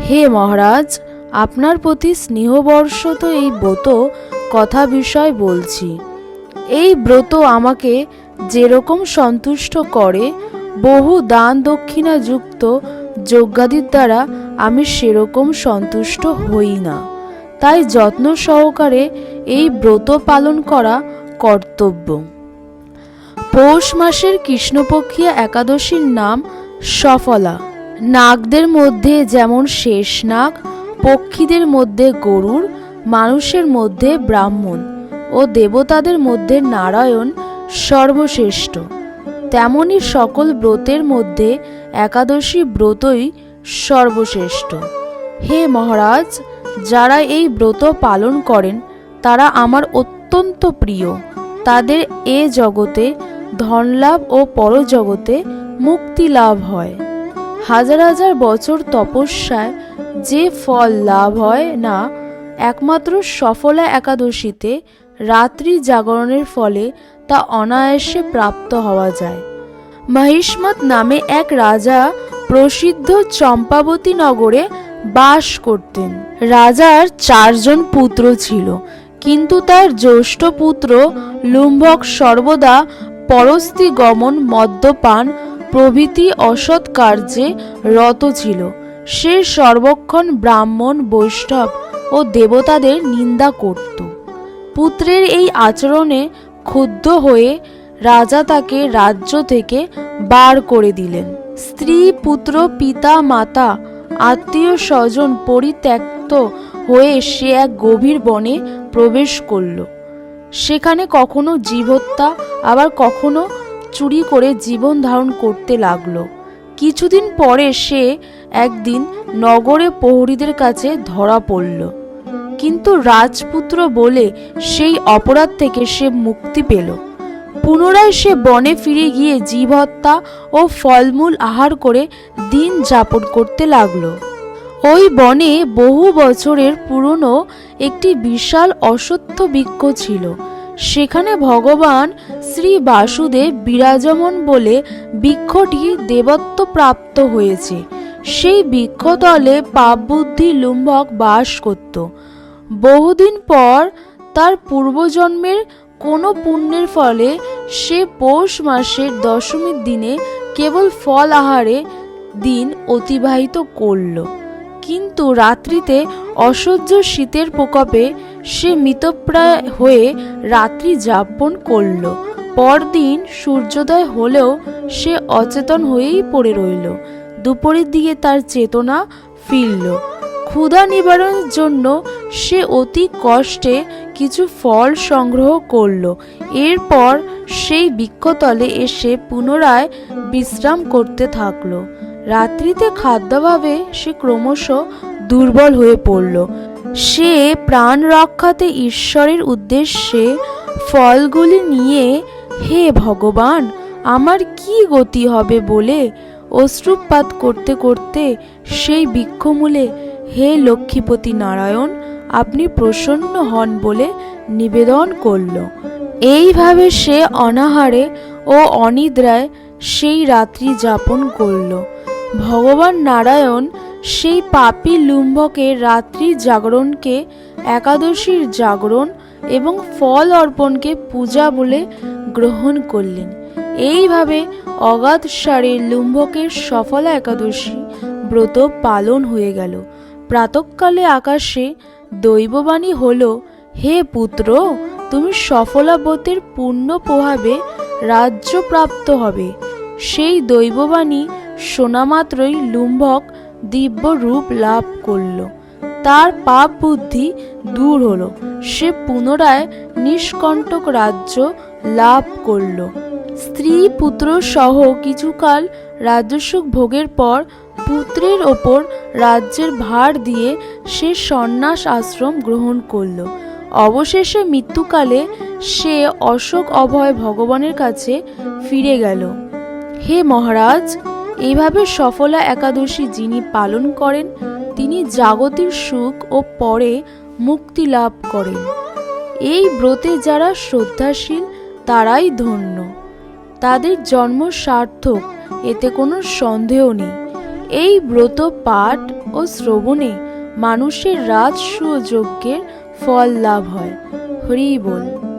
হে মহারাজ, আপনার প্রতি স্নেহবর্ষত এই ব্রত কথা বিষয় বলছি। এই ব্রত আমাকে যেরকম সন্তুষ্ট করে, বহু দান দক্ষিণা যুক্ত যজ্ঞাদির দ্বারা আমি সেরকম সন্তুষ্ট হই না। তাই যত্ন সহকারে এই ব্রত পালন করা কর্তব্য। পৌষ মাসের কৃষ্ণপক্ষিয়া একাদশীর নাম সফলা। নাগদের মধ্যে যেমন শেষ নাগ, পক্ষীদের মধ্যে গরুর, মানুষের মধ্যে ব্রাহ্মণ ও দেবতাদের মধ্যে নারায়ণ সর্বশ্রেষ্ঠ। তেমনি সকল ব্রতের মধ্যে একাদশী ব্রতই সর্বশ্রেষ্ঠ। হে মহারাজ, যারা এই ব্রত পালন করেন, তারা আমার অত্যন্ত প্রিয়। তাদের এ জগতে ধনলাভ ও পরজগতে মুক্তি লাভ হয়। হাজার হাজার বছর তপস্যায় যে ফল লাভ হয় না, একমাত্র সফলা একাদশীতে রাত্রি জাগরণের ফলে তা অনায়াসে প্রাপ্ত হওয়া যায়। মহিষ্মত নামে এক রাজা প্রসিদ্ধ চম্পাবতী নগরে বাস করতেন। রাজার চারজন পুত্র ছিল, কিন্তু তার জ্যৈষ্ঠ পুত্র লুম্ভক সর্বদা পরস্তি গমন মদ্যপান প্রভৃতি অসৎ কার্যে রত ছিল। সে সর্বক্ষণ ব্রাহ্মণ, বৈষ্ণব ও দেবতাদের নিন্দা করত। পুত্রের এই আচরণে ক্ষুব্ধ হয়ে রাজা তাকে রাজ্য থেকে বার করে দিলেন। স্ত্রী, পুত্র, পিতা, মাতা, আত্মীয় স্বজন পরিত্যক্ত হয়ে সে এক গভীর বনে প্রবেশ করল। সেখানে কখনো জীবহত্যা আবার কখনো চুরি করে জীবন ধারণ করতে লাগল। কিছুদিন পরে সে একদিন নগরে প্রহরীদের কাছে ধরা পড়ল। কিন্তু রাজপুত্র বলে সেই অপরাধ থেকে সে মুক্তি পেল। পুনরায় সে বনে ফিরে গিয়ে জীবহত্যা ও ফলমূল আহার করে দিন যাপন করতে লাগল। ওই বনে বহু বছরের পুরনো একটি বিশাল অসত্য বৃক্ষ ছিল। সেখানে ভগবান শ্রী বাসুদেব বিরাজমান বলে বৃক্ষটি দেবত্ব প্রাপ্ত হয়েছে। সেই বৃক্ষতলে পাপবুদ্ধি লুম্বক বাস করত। বহুদিন পর তার পূর্বজন্মের কোনো পুণ্যের ফলে সে পৌষ মাসের দশমীর দিনে কেবল ফল আহারে দিন অতিবাহিত করল। কিন্তু রাত্রিতে অসহ্য শীতের প্রকোপে সে মৃতপ্রায় হয়ে রাত্রি যাপন করল। পরদিন সূর্যোদয় হলেও সে অচেতন হয়েই পড়ে রইল। দুপুরের দিকে তার চেতনা ফিরল। ক্ষুধা নিবারণের জন্য সে অতি কষ্টে কিছু ফল সংগ্রহ করল। এরপর সেই বৃক্ষতলে এসে পুনরায় বিশ্রাম করতে থাকল। রাত্রিতে খাদ্যাভাবে সে ক্রমশ দুর্বল হয়ে পড়ল। সে প্রাণ রক্ষাতে ঈশ্বরের উদ্দেশ্যে ফলগুলি নিয়ে হে ভগবান, আমার কি গতি হবে বলে? অশ্রুপাত করতে করতে সেই বৃক্ষমূলে হে লক্ষ্মীপতি নারায়ণ, আপনি প্রসন্ন হন বলে নিবেদন করল। এইভাবে সে অনাহারে ও অনিদ্রায় সেই রাত্রি যাপন করল। ভগবান নারায়ণ সেই পাপি লুম্ভকের রাত্রি জাগরণকে, একাদশীর জাগরণ এবং ফল অর্পণকে পূজা বলে গ্রহণ করলেন। এইভাবে অগাধ সারে লুম্ভকের সফলা একাদশী ব্রত পালন হয়ে গেল। প্রাতকালে আকাশে দৈববাণী হল, হে পুত্র, তুমি সফলা ব্রতের পূর্ণ প্রভাবে রাজ্য প্রাপ্ত হবে। সেই দৈববাণী শোনামাত্রই লুম্ভক দিব্য রূপ লাভ করল। তার পাপ বুদ্ধি দূর হলো। সে পুনরায় নিষ্কণ্টক রাজ্য লাভ করল। স্ত্রী, পুত্র সহ কিছুকাল রাজস্বক ভোগের পর পুত্রের ওপর রাজ্যের ভার দিয়ে সে সন্ন্যাস আশ্রম গ্রহণ করল। অবশেষে মৃত্যুকালে সে অশোক অভয় ভগবানের কাছে ফিরে গেল। হে মহারাজ এইভাবে সফলা একাদশী যিনি পালন করেন, তিনি জাগতিক সুখ ও পরে মুক্তি লাভ করেন। এই ব্রতে যারা শ্রদ্ধাশীল তারাই ধন্য। তাদের জন্ম সার্থক, এতে কোনো সন্দেহ নেই। এই ব্রত পাঠ ও শ্রবণে মানুষের রাজ সুযোগ্যের ফল লাভ হয়। হরি বল।